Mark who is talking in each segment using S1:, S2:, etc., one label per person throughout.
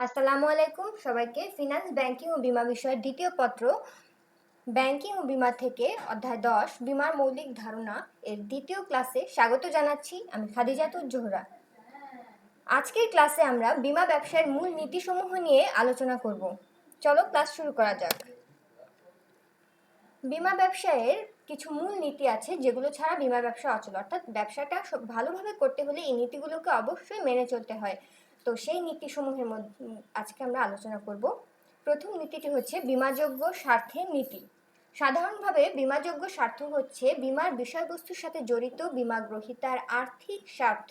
S1: আসসালামু আলাইকুম সবাইকে। ফিনান্স ব্যাংকিং ও বিমা বিষয়ের দ্বিতীয় পত্র ব্যাংকিং ও বিমা থেকে অধ্যায় দশ, বিমার মৌলিক ধারণা এর দ্বিতীয় ক্লাসে স্বাগত জানাচ্ছি আমি খাদিজাতুর জোহরা। আজকের ক্লাসে আমরা বিমা ব্যবসায়ের মূল নীতিসমূহ নিয়ে আলোচনা করব। চলো ক্লাস শুরু করা যাক। বিমা ব্যবসায়ের কিছু মূল নীতি আছে যেগুলো ছাড়া বিমা ব্যবসা অচল। অর্থাৎ ব্যবসাটা ভালোভাবে করতে হলে এই নীতিগুলোকে অবশ্যই মেনে চলতে হয়। তো সেই নীতিসমূহের মধ্যে আজকে আমরা আলোচনা করব। প্রথম নীতিটি হচ্ছে বিমাযোগ্য স্বার্থের নীতি। সাধারণভাবে বিমাযোগ্য স্বার্থ হচ্ছে বিমার বিষয়বস্তুর সাথে জড়িত বীমা গ্রহীতার আর্থিক স্বার্থ।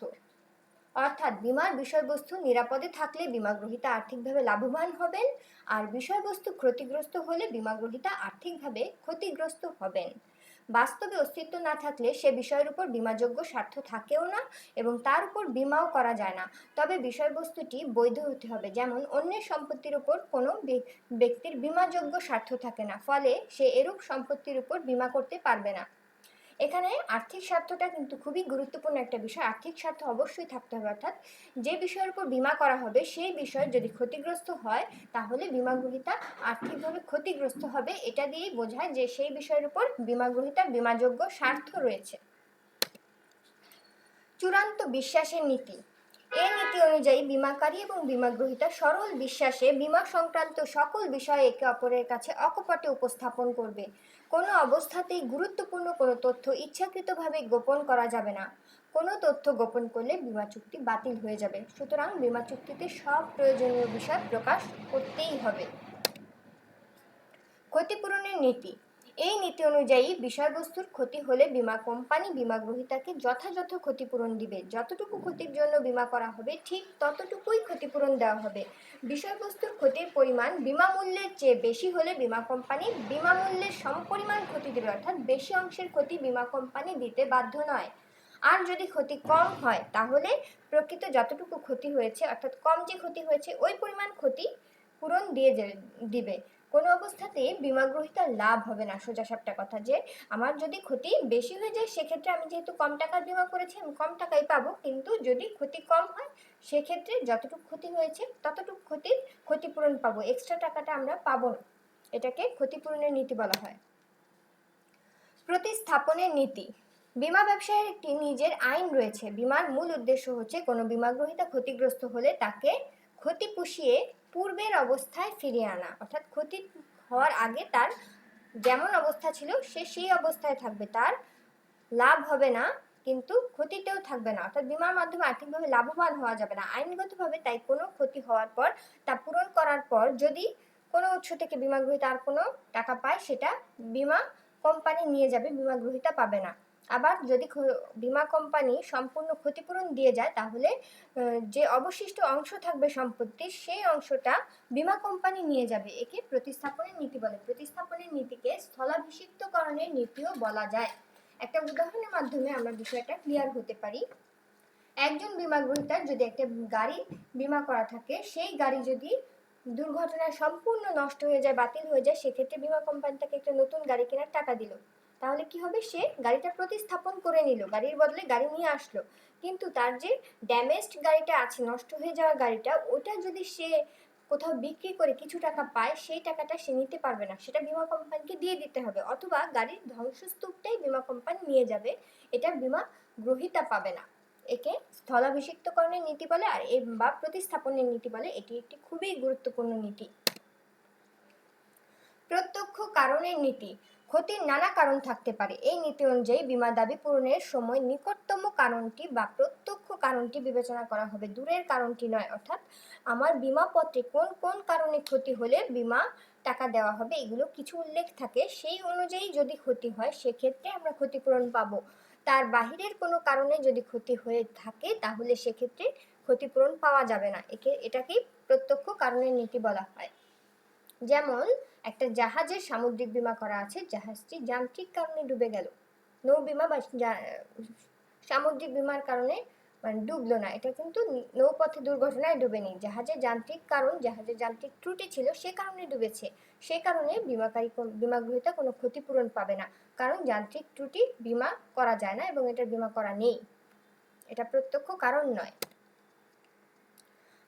S1: অর্থাৎ বিমার বিষয়বস্তু নিরাপদে থাকলে বীমা গ্রহীতা আর্থিকভাবে লাভবান হবেন, আর বিষয়বস্তু ক্ষতিগ্রস্ত হলে বীমা গ্রহীতা আর্থিকভাবে ক্ষতিগ্রস্ত হবেন। বাস্তবে অস্তিত্ব না থাকলে সে বিষয়ের উপর বিমাযোগ্য স্বার্থ থাকেও না এবং তার উপর বিমাও করা যায় না। তবে বিষয়বস্তুটি বৈধ হতে হবে। যেমন, অন্যের সম্পত্তির উপর কোনো ব্যক্তির বিমাযোগ্য স্বার্থ থাকে না। ফলে সে এরূপ সম্পত্তির উপর বিমা করতে পারবে না। এখানে আর্থিক স্বার্থটা কিন্তু খুবই গুরুত্বপূর্ণ একটা বিষয়। আর্থিক স্বার্থ অবশ্যই থাকতে হবে, অর্থাৎ যে বিষয়ের উপর বিমা করা হবে, সেই বিষয় যদি ক্ষতিগ্রস্ত হয়, তাহলে বিমাগ্রহিতা আর্থিকভাবে ক্ষতিগ্রস্ত হবে। এটা দিয়েই বোঝায় যে সেই বিষয়ের উপর বিমাগ্রহিতার বিমাযোগ্য স্বার্থ রয়েছে। চূড়ান্ত বিশ্বাসের নীতি। এই নীতি অনুযায়ী বিমাকারী এবং বীমা গ্রহীতা সরল বিশ্বাসে বিমা সংক্রান্ত সকল বিষয় একে অপরের কাছে অকপটে উপস্থাপন করবে। কোনো অবস্থাতেই গুরুত্বপূর্ণ কোনো তথ্য ইচ্ছাকৃতভাবে গোপন করা যাবে না। কোনো তথ্য গোপন করলে বিমা চুক্তি বাতিল হয়ে যাবে। সুতরাং বিমা চুক্তিতে সব প্রয়োজনীয় বিষয় প্রকাশ করতেই হবে। ক্ষতিপূরণের নীতি এই নীতি অনুযায়ী বিষয়বস্তুর ক্ষতি হলে বীমা কোম্পানি বীমা গ্রহীতাকে যথাযথ ক্ষতিপূরণ দিবে। যতটুকু ক্ষতির জন্য বীমা করা হবে, ঠিক ততটুকুই ক্ষতিপূরণ দেওয়া হবে। বিষয়বস্তুর ক্ষতির পরিমাণ বিমা মূল্যের চেয়ে বেশি হলে বীমা কোম্পানি বিমা মূল্যের সমপরিমাণ ক্ষতি দেবে, অর্থাৎ বেশি অংশের ক্ষতি বীমা কোম্পানি দিতে বাধ্য নয়। আর যদি ক্ষতি কম হয়, তাহলে প্রকৃত যতটুকু ক্ষতি হয়েছে, অর্থাৎ কম যে ক্ষতি হয়েছে, ওই পরিমাণ ক্ষতি পূরণ দিয়ে দিবে। কোনো অবস্থাতে বীমা গ্রহীতার লাভ হবে না। সোজা সাপটা কথা যে, আমার যদি ক্ষতি বেশি হয়ে যায়, সেক্ষেত্রে আমি যেহেতু কম টাকার বিমা করেছি, আমি কম টাকাই পাবো। কিন্তু যদি ক্ষতি কম হয়, সেক্ষেত্রে যতটুকু ক্ষতি হয়েছে, ততটুকু ক্ষতির ক্ষতিপূরণ পাবো। এক্সট্রা টাকাটা আমরা পাবো না। এটাকে ক্ষতিপূরণের নীতি বলা হয়। প্রতিস্থাপনের নীতি। বিমা ব্যবসায়ের একটি নিজের আইন রয়েছে। বিমার মূল উদ্দেশ্য হচ্ছে, কোনো বীমা গ্রহীতা ক্ষতিগ্রস্ত হলে তাকে ক্ষতি পুষিয়ে পূর্বের অবস্থায় ফিরিয়ে আনা। অর্থাৎ ক্ষতি হওয়ার আগে তার যেমন অবস্থা ছিল, সে সেই অবস্থায় থাকবে। তার লাভ হবে না, কিন্তু ক্ষতিতেও থাকবে না। অর্থাৎ বিমার মাধ্যমে আর্থিকভাবে লাভবান হওয়া যাবে না। আইনগতভাবে তাই কোনো ক্ষতি হওয়ার পর, তা পূরণ করার পর যদি কোনো উৎস থেকে বীমা গ্রহীতা আর কোনো টাকা পায়, সেটা বিমা কোম্পানি নিয়ে যাবে বীমা গ্রহীতা পাবে না। আবার যদি বীমা কোম্পানি সম্পূর্ণ ক্ষতিপূরণ দিয়ে যায়, তাহলে যে অবশিষ্ট অংশ থাকবে সম্পত্তির, সেই অংশটা বীমা কোম্পানি নিয়ে যাবে। একে প্রতিস্থাপনের নীতি বলে। প্রতিস্থাপনের নীতিকে স্থলাভিষিক্তকরণের নীতিও বলা যায়। একটা উদাহরণের মাধ্যমে আমরা বিষয়টা ক্লিয়ার হতে পারি। একজন বিমা গ্রহীতার যদি একটা গাড়ি বিমা করা থাকে, সেই গাড়ি যদি দুর্ঘটনায় সম্পূর্ণ নষ্ট হয়ে যায়, বাতিল হয়ে যায়, সেক্ষেত্রে বিমা কোম্পানি তাকে একটা নতুন গাড়ি কেনার টাকা দিল। তাহলে কি হবে? সে গাড়িটা প্রতিস্থাপন করে নিল। গাড়ির বদলে গাড়ি নিয়ে আসলো। কিন্তু তার যে ড্যামেজড গাড়িটা আছে, নষ্ট হয়ে যাওয়া গাড়িটা, ওটা যদি সে কোথাও বিক্রি করে কিছু টাকা পায়, সেই টাকাটা সে নিতে পারবে না। সেটা বীমা কোম্পানিকে দিয়ে দিতে হবে। অথবা গাড়ির ধ্বংসস্তূপটাই বিমা কোম্পানি নিয়ে যাবে। এটা বীমা গ্রহীতা পাবে না। একে স্থলাভিষিক্তকরণের নীতি বলে আর এ বা প্রতিস্থাপনের নীতি বলে। এটি একটি খুবই গুরুত্বপূর্ণ নীতি। প্রত্যক্ষ কারণের নীতি। ক্ষতির নানা কারণ থাকতে পারে। এই নীতি অনুযায়ী বীমা দাবি পূরণের সময় নিকটতম কারণটি বা প্রত্যক্ষ কারণটি বিবেচনা করা হবে। দূরের কারণটি নয়, অর্থাৎ আমার বীমা পত্রে কোন কোন কারণে ক্ষতি হলে বিমা টাকা দেওয়া হবে এগুলো কিছু উল্লেখ থাকে। সেই অনুযায়ী যদি ক্ষতি হয়, সেক্ষেত্রে আমরা ক্ষতিপূরণ পাবো। তার বাহিরের কোনো কারণে যদি ক্ষতি হয়ে থাকে, তাহলে সেক্ষেত্রে ক্ষতিপূরণ পাওয়া যাবে না। একে, এটাকেই প্রত্যক্ষ কারণের নীতি বলা হয়। যেমন একটা জাহাজের সামুদ্রিক বীমা করা আছে। জাহাজটি যান্ত্রিক কারণে ডুবে গেল। নৌ বীমা বা সামুদ্রিক বীমার কারণে মানে ডুবলো না, এটা কিন্তু নৌপথে দুর্ঘটনায় ডুবেনি। জাহাজের যান্ত্রিক কারণ জাহাজের যান্ত্রিক ত্রুটি ছিল, সে কারণে ডুবেছে। সে কারণে বীমাকারী কোন- বীমা গ্রহীতা কোনো ক্ষতিপূরণ পাবে না। কারণ যান্ত্রিক ত্রুটি বীমা করা যায় না এবং এটার বীমা করা নেই। এটা প্রত্যক্ষ কারণ নয়।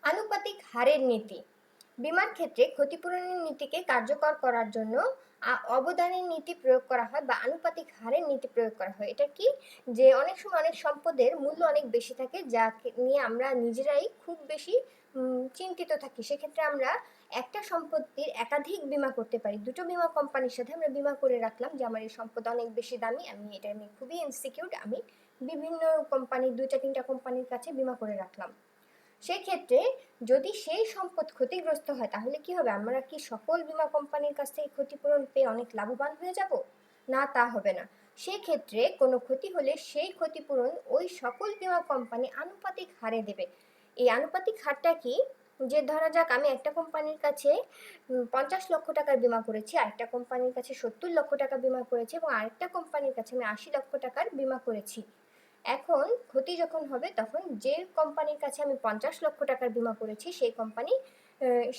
S1: আনুপাতিক হারের নীতি। বিমার ক্ষেত্রে ক্ষতিপূরণের নীতিকে কার্যকর করার জন্য অবদানের নীতি প্রয়োগ করা হয় বা আনুপাতিক হারের নীতি প্রয়োগ করা হয়। এটা কি? যে অনেক সময় অনেক সম্পদের মূল্য অনেক বেশি থাকে, যা নিয়ে আমরা নিজেরাই খুব বেশি চিন্তিত থাকি। সেক্ষেত্রে আমরা একটা সম্পত্তির একাধিক বীমা করতে পারি। দুটো বীমা কোম্পানির সাথে আমরা বীমা করে রাখলাম যে আমার এই সম্পদ অনেক বেশি দামি, আমি এটা নিয়ে খুবই ইনসিকিউর আমি বিভিন্ন কোম্পানির, দুইটা, তিনটা কোম্পানির কাছে বীমা করে রাখলাম। সেক্ষেত্রে যদি সেই সম্পদ ক্ষতিগ্রস্ত হয়, তাহলে কি হবে? আমরা কি সকল বীমা কোম্পানির কাছ থেকে ক্ষতিপূরণ পেয়ে অনেক লাভবান হয়ে যাব? না, তা হবে না। সেক্ষেত্রে কোনো ক্ষতি হলে সেই ক্ষতিপূরণ ওই সকল বীমা কোম্পানি আনুপাতিক হারে দেবে। এই আনুপাতিক হারটা কি? যে ধরা যাক, আমি একটা কোম্পানির কাছে পঞ্চাশ লক্ষ টাকার বীমা করেছি, আরেকটা কোম্পানির কাছে সত্তর লক্ষ টাকা বীমা করেছি এবং আরেকটা কোম্পানির কাছে আমি আশি লক্ষ টাকার বিমা করেছি। এখন ক্ষতি যখন হবে, তখন যে কোম্পানির কাছে আমি পঞ্চাশ লক্ষ টাকার বীমা করেছি, সেই কোম্পানি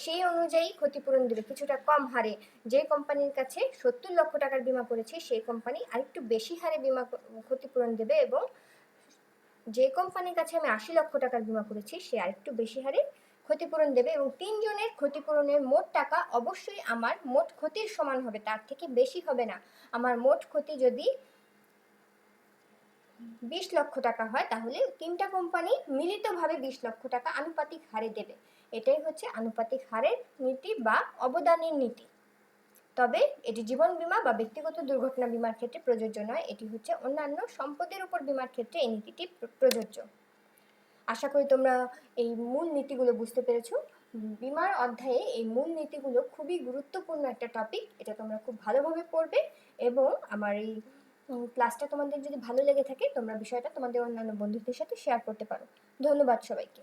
S1: সেই অনুযায়ী ক্ষতিপূরণ দেবে। কিছুটা কম হারে যে কোম্পানির কাছে সত্তর লক্ষ টাকার বীমা করেছি, সেই কোম্পানি আরেকটু বেশি হারে বিমা ক্ষতিপূরণ দেবে এবং যে কোম্পানির কাছে আমি আশি লক্ষ টাকার বিমা করেছি, সে আরেকটু বেশি হারে ক্ষতিপূরণ দেবে এবং তিনজনের ক্ষতিপূরণের মোট টাকা অবশ্যই আমার মোট ক্ষতির সমান হবে, তার থেকে বেশি হবে না। আমার মোট ক্ষতি যদি বিশ লক্ষ টাকা হয়, তাহলে তিনটা কোম্পানি মিলিতভাবে বিশ লক্ষ টাকা আনুপাতিক হারে দেবে। এটাই হচ্ছে আনুপাতিক হারের নীতি বা অবদানের নীতি। তবে এটি জীবন বীমা বা ব্যক্তিগত দুর্ঘটনা বিমার ক্ষেত্রে প্রযোজ্য নয়, এটি হচ্ছে অন্যান্য সম্পদের উপর বীমার ক্ষেত্রে এই নীতিটি প্রযোজ্য। আশা করি তোমরা এই মূল নীতিগুলো বুঝতে পেরেছ। বিমার অধ্যায়ে এই মূল নীতিগুলো খুবই গুরুত্বপূর্ণ একটা টপিক এটা তোমরা খুব ভালোভাবে পড়বে এবং আমার এই ক্লাসটা তোমাদের যদি ভালো লেগে থাকে, তোমরা বিষয়টা তোমাদের অন্যান্য বন্ধুদের সাথে শেয়ার করতে পারো। ধন্যবাদ সবাইকে।